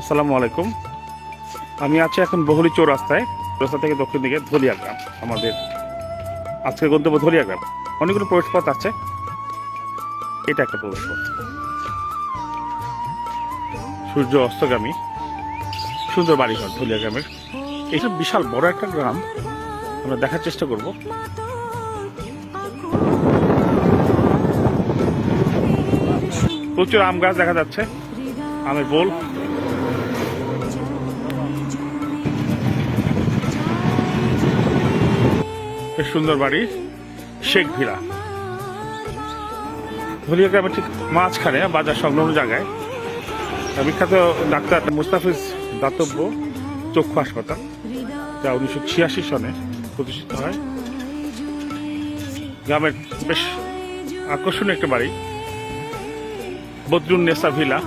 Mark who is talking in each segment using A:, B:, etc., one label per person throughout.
A: আসসালামু আলাইকুম। আমি আছি এখন বহুলি চৌরাস্তায়, রাস্তা থেকে দক্ষিণ দিকে ধলিয়া গ্রাম আমাদের আজকের গন্তব্য ধলিয়া গ্রাম অনেকগুলো প্রবেশ পথ আছে। এটা একটা প্রবেশ পথ সূর্য অস্তগামী, সুন্দর বাড়িঘর ধলিয়া গ্রামের এইসব বিশাল বড় একটা গ্রাম, আমরা দেখার চেষ্টা করব। প্রচুর আম গাছ দেখা যাচ্ছে, আমের বোল। বেশ সুন্দর বাড়ি। শেখ ভিলা ধলিয়া গ্রামের ঠিক মাঝখানে বাজার সংলগ্ন জায়গায়। বিখ্যাত ডাক্তার মুস্তাফিজ দাতব্য চক্ষু হাসপাতাল, যা উনিশশো ছিয়াশি সনে প্রতিষ্ঠিত হয়। গ্রামের বেশ আকর্ষণীয় একটা বাড়ি, বদরুন নেসা ভিলা।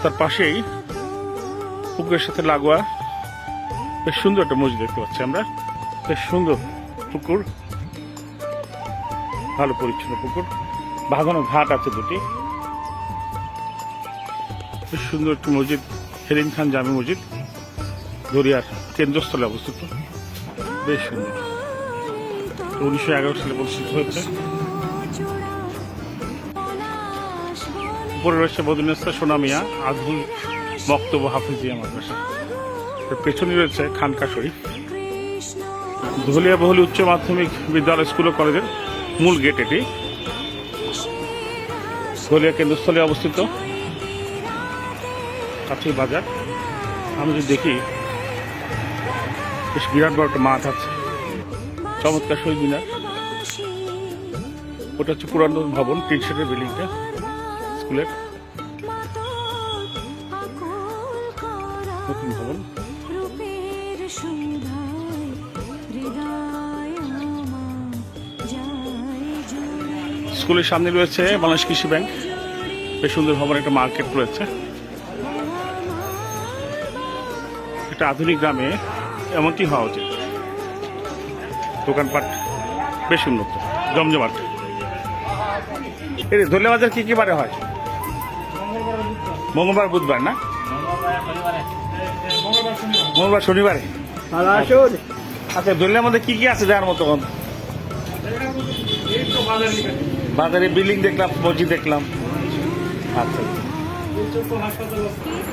A: তার পাশেই পুকুরের সাথে লাগোয়া বেশ সুন্দর একটা মসজিদ দেখতে পাচ্ছি আমরা। বেশ সুন্দর পুকুর, ভালো পরিচ্ছন্ন পুকুর ভাগানো ঘাট আছে দুটি। বেশ সুন্দর একটি মসজিদ হেরিন খান জামি মসজিদ, দরিয়ার কেন্দ্রস্থলে অবস্থিত। বেশ সুন্দর। উনিশশো এগারো সালে প্রতিষ্ঠিত হয়েছে। উপরে রয়েছে বদুনেস্তা সোনামিয়া আধুল বক্তব্য হাফিজিয়া মাদ্রাসা পেছনে রয়েছে খানকা শরীফ। ধুলিয়া বহুলি উচ্চ মাধ্যমিক বিদ্যালয় স্কুল ও কলেজের মূল গেট এটি। ধুলিয়া কেন্দ্রস্থলে অবস্থিত। কাছেই বাজার। আমি যদি দেখি, বেশ বিরাট বড় একটা মাঠ আছে। চমৎকার শহীদ মিনার। ওটা হচ্ছে পুরাতন ভবন তিন সেটের বিল্ডিংটা, স্কুলের। নতুন ভবন। স্কুলের সামনে রয়েছে বাংলাদেশ কৃষি ব্যাংক। বেশ সুন্দর ভবন একটা মার্কেট রয়েছে। একটা আধুনিক গ্রামে এমনটি হওয়া উচিত। দোকানপাট বেশ উন্নত, জমজমাট। এই ধন্যবাদ বাজার কি কি বারে হয়? মঙ্গলবার বুধবার না? মঙ্গলবার শনিবারে। আচ্ছা দলিয়ার মধ্যে কি কি আছে দেওয়ার মতো? বাজারে বিল্ডিং দেখলাম মসজিদ দেখলাম। আচ্ছা।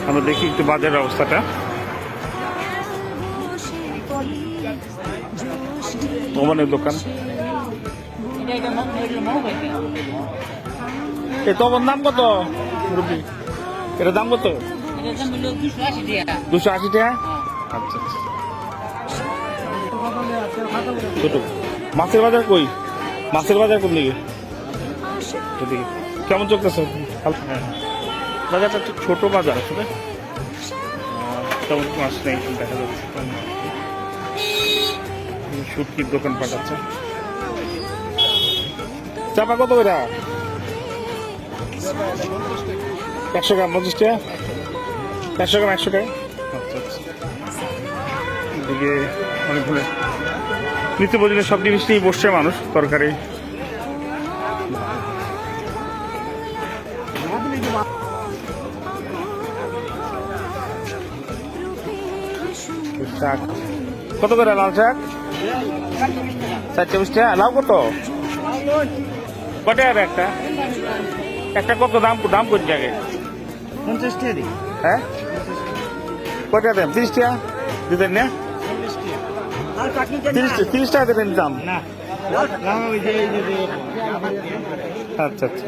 A: আমরা দেখি একটু বাজারের অবস্থাটা। ভবনের দোকান। এ তোমার দাম কত এটার দাম কত? দুশো আশি টাকা? আচ্ছা ছোট। মাছের বাজার কই? মাছের বাজার কোন দিকে? এদিকে। কেমন চলতেছে? হ্যাঁ। বাজারটা একটু ছোট বাজার আসলে তেমন মাছ নেই দেখা যাচ্ছে। সুটকির দোকান পাঠাচ্ছে। চাপা কত করে? একশো গ্রাম পঞ্চাশ টাকা। একশো গ্রাম একশো টাকা। আচ্ছা আচ্ছা। এদিকে অনেকগুলো নিত্য প্রয়োজনীয় সব জিনিস নিয়েই বসছে মানুষ তরকারি। শাক কত করে লাল শাক? চারটে বিশ টাকা লাউ কত? কটা হবে একটা? একটা কত দাম দাম করছে আগে
B: পঞ্চাশ টাকা দিই
A: হ্যাঁ? কটা দেন? তিরিশ টাকা দিতেন না তিরিশ টাকা দেবেন দাম। আচ্ছা আচ্ছা।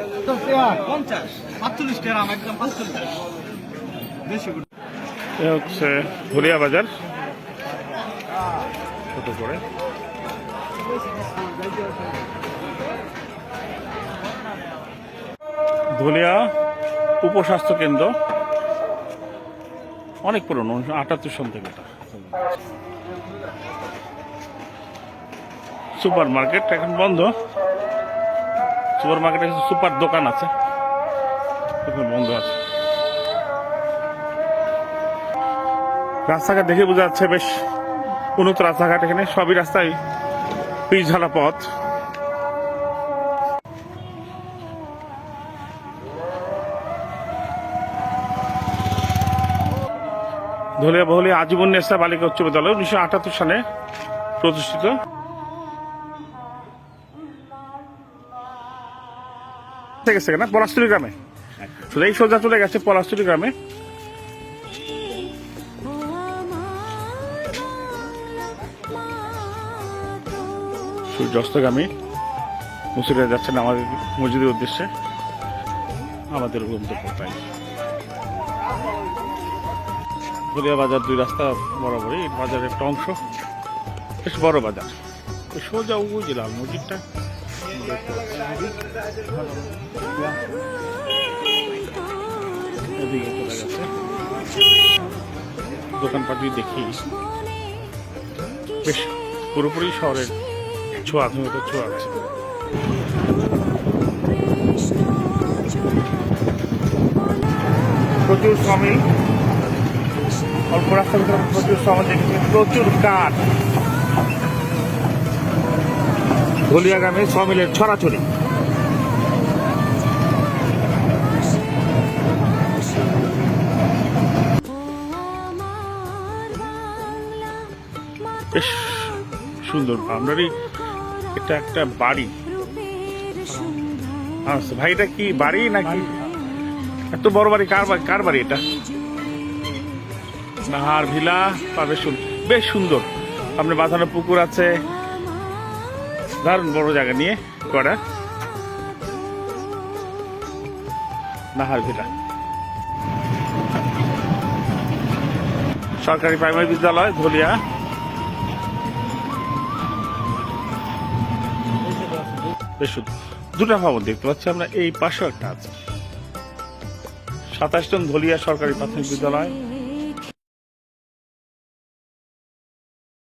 A: হচ্ছে ধুলিয়া বাজার। ছোট করে। ধুলিয়া উপস্বাস্থ্য কেন্দ্র। অনেক পুরনো আটাত্তর সন থেকে। এটা সুপার মার্কেট এখন বন্ধ। সুপার মার্কেটে সুপার দোকান আছে। বন্ধ আছে। রাস্তাঘাট দেখে বোঝা যাচ্ছে বেশ উন্নত রাস্তাঘাট এখানে। সবই রাস্তায় পিছঝালা পথ। ধলিয়া বহুলি আজীবন নেশা বালিকা উচ্চ বিদ্যালয়, উনিশশো আটাত্তর সালে প্রতিষ্ঠিত। গেছে না? পলাশতুরি গ্রামে। এই সোজা চলে গেছে পলাশতুরি গ্রামে। সূর্যাস্তগামী মুসিরা যাচ্ছেন আমাদের মসজিদের উদ্দেশ্যে। আমাদের গন্তব্যটাই গলিয়া বাজার দুই রাস্তা বরাবরই বাজারের একটা অংশ। বেশ বড় বাজার। সোজা লাল মসজিদটা। দোকানপাটি দেখি। বেশ পুরোপুরি শহরের ছোঁয়া আধুনিকতার ছোঁয়া আছে। প্রচুর শ্রমিক অল্প রাস্তার ভিতরে প্রচুর দেখেছি, প্রচুর কাঠ। ধলিয়াগ্রামে শ্রমিলের ছড়াছড়ি। বেশ সুন্দর আপনারই এটা একটা বাড়ি। আচ্ছা ভাই, এটা কি বাড়ি নাকি? এত বড় বাড়ি, কার বাড়ি কার বাড়ি এটা? নাহার ভিলা বা বেশ সুন্দর। সামনে বাঁধানো পুকুর আছে। দারুণ বড় জায়গা নিয়ে করা। নাহার ভিলা। সরকারি প্রাইমারি বিদ্যালয়, ধলিয়া। বেশ। দুটো ভবন দেখতে পাচ্ছি আমরা, এই পাশেও একটা আছে। সাতাশ জন ধলিয়া সরকারি প্রাথমিক বিদ্যালয়।